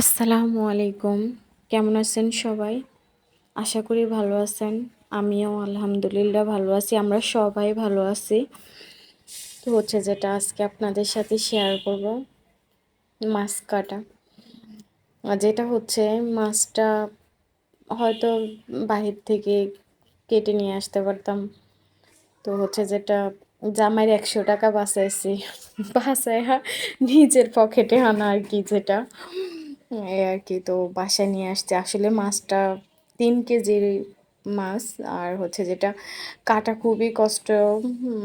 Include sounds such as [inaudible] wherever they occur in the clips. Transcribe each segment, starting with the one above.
আসসালামু আলাইকুম। কেমন আছেন সবাই? আশা করি ভালো আছেন। আমিও আলহামদুলিল্লাহ ভালো আছি, আমরা সবাই ভালো আছি। তো হচ্ছে যেটা আজকে আপনাদের সাথে শেয়ার করব, মাছ কাটা। যেটা হচ্ছে মাছটা হয়তো বাহির থেকে কেটে নিয়ে আসতে পারতাম। তো হচ্ছে যেটা জামাইয়ের একশো টাকা বাঁচাইছি, বাঁচায় নিজের পকেটে আনা আর কি যেটা। এই আর কি, তো বাসায় নিয়ে আসছে। আসলে মাছটা তিন কেজির মাছ, আর হচ্ছে যেটা কাটা খুবই কষ্ট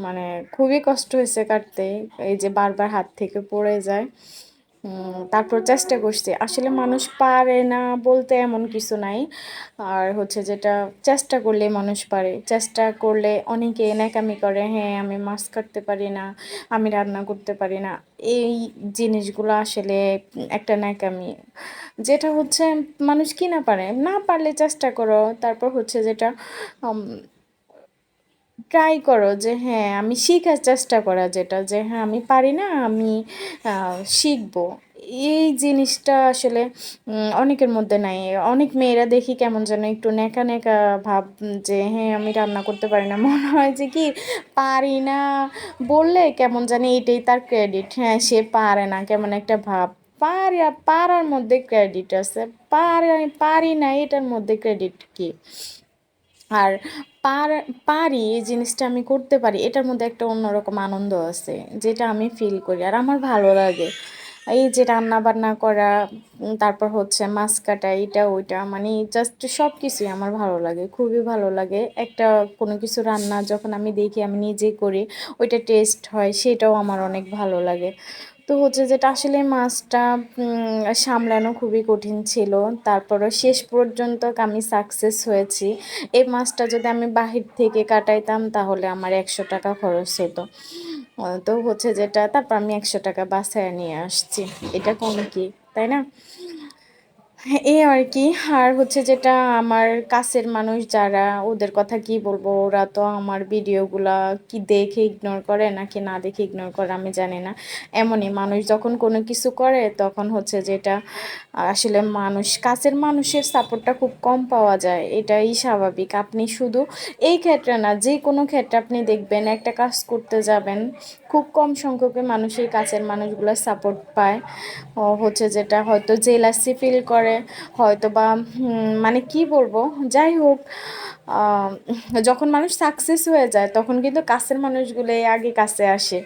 মানে খুবই কষ্ট হয়েছে কাটতে। এই যে বারবার হাত থেকে পড়ে যায়। তারপর চেষ্টা করছি। আসলে মানুষ পারে না বলতে এমন কিছু নাই। আর হচ্ছে যেটা চেষ্টা করলে মানুষ পারে। চেষ্টা করলে অনেকে ন্যাকামি করে হ্যাঁ আমি মাছ কাটতে পারি না, আমি রান্না করতে পারি না। এই জিনিসগুলো আসলে একটা ন্যাকামি। যেটা হচ্ছে মানুষ কি না পারে? না পারলে চেষ্টা করো। তারপর হচ্ছে যেটা ট্রাই করো যে হ্যাঁ আমি শেখার চেষ্টা করা যেটা যে হ্যাঁ আমি পারি না, আমি শিখব। এই জিনিসটা আসলে অনেকের মধ্যে নাই। অনেক মেয়েরা দেখি কেমন যেন একটু নেকা নেকা ভাব যে হ্যাঁ আমি রান্না করতে পারি না। [laughs] মনে হয় যে কি, পারি না বললে কেমন জানি এটাই তার ক্রেডিট হ্যাঁ সে পারে না, কেমন একটা ভাব। পারি, পারার মধ্যে ক্রেডিট আছে। পারি পারি না, এটার মধ্যে ক্রেডিট কি? আর পার, পারি জিনিসটা আমি করতে পারি, এটার মধ্যে একটা অন্যরকম আনন্দ আছে, যেটা আমি ফিল করি আর আমার ভালো লাগে। এই যে রান্না বান্না করা তারপর হচ্ছে মাছ কাটা, এটা, ওইটা মানে জাস্ট সব কিছুই আমার ভালো লাগে, খুবই ভালো লাগে। একটা কোনো কিছু রান্না যখন আমি দেখি, আমি নিজে করি, ওইটা টেস্ট হয়, সেটাও আমার অনেক ভালো লাগে। তো হচ্ছে যেটা আসলে মাছটা সামলানো খুবই কঠিন ছিল। তারপরও শেষ পর্যন্ত আমি সাকসেস হয়েছি। এই মাছটা যদি আমি বাহির থেকে কাটাইতাম, তাহলে আমার একশো টাকা খরচ হতো তো হচ্ছে যেটা, তারপর আমি একশো টাকা বাসায় নিয়ে আসছি। এটা কোনো কি, তাই না? এই আর কি। আর হচ্ছে যেটা আমার কাছের মানুষ যারা, ওদের কথা কি বলব? ওরা তো আমার ভিডিওগুলা কি দেখে ইগনোর করে নাকি না দেখে ইগনোর করে আমি জানি না। এমনই মানুষ যখন কোনো কিছু করে, তখন হচ্ছে যেটা, আসলে মানুষ, কাছের মানুষের সাপোর্টটা খুব কম পাওয়া যায়। এটাই স্বাভাবিক। আপনি শুধু এই ক্ষেত্রে না, যে কোনো ক্ষেত্রে আপনি দেখবেন একটা কাজ করতে যাবেন, খুব কম সংখ্যকে মানুষের কাছের মানুষগুলো সাপোর্ট পায়। হচ্ছে যেটা হয়তো জেলাসি ফিল করে হয়তো বা মানে কি বলব, যাই হোক যখন মানুষ সাকসেস হয়ে যায়, তখন কিন্তু কাছের মানুষগুলোই আগে কাছে আসে।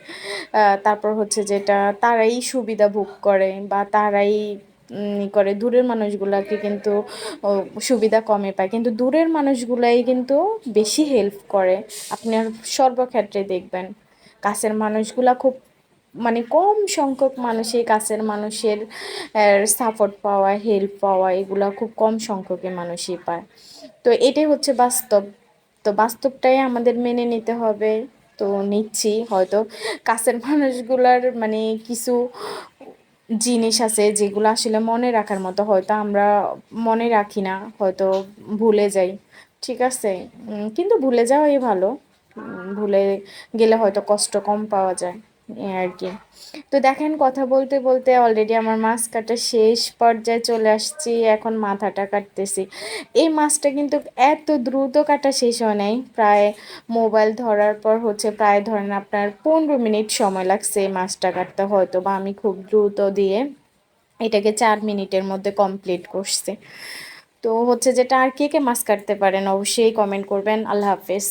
তারপর হচ্ছে যেটা তারাই সুবিধা ভোগ করে বা তারাই করে। দূরের মানুষগুলাকে কিন্তু সুবিধা কমে পায়। কিন্তু দূরের মানুষগুলাই কিন্তু বেশি হেল্প করে। আপনার সর্বক্ষেত্রে দেখবেন, কাছের মানুষগুলা খুব মানে কম সংখ্যক মানুষই কাছের মানুষের সাপোর্ট পাওয়া হেল্প পাওয়া, এগুলো খুব কম সংখ্যকে মানুষই পায়। তো এটাই হচ্ছে বাস্তব। তো বাস্তবটাই আমাদের মেনে নিতে হবে। তো নিচ্ছি, হয়তো কাছের মানুষগুলার মানে কিছু জিনিস আছে যেগুলো আসলে মনে রাখার মতো, হয়তো আমরা মনে রাখি না, হয়তো ভুলে যাই। ঠিক আছে? কিন্তু ভুলে যাওয়াই ভালো। ভুলে গেলে হয়তো কষ্ট কম পাওয়া যায়। আর কি। তো দেখেন কথা বলতে বলতে অলরেডি আমার মাছ কাটা শেষ পর্যায়ে চলে আসছি, এখন মাথাটা কাটতেছি। এই মাছটা কিন্তু এত দ্রুত কাটা শেষ হয় নাই, প্রায় মোবাইল ধরার পর হচ্ছে প্রায় ধরেন আপনার পনেরো মিনিট সময় লাগছে এই মাছটা কাটতে হয়তো বা আমি খুব দ্রুত দিয়ে এটাকে চার মিনিটের মধ্যে কমপ্লিট করছি। তো হচ্ছে যেটা আর কে কে মাছ কাটতে পারেন অবশ্যই কমেন্ট করবেন। আল্লাহ হাফেজ।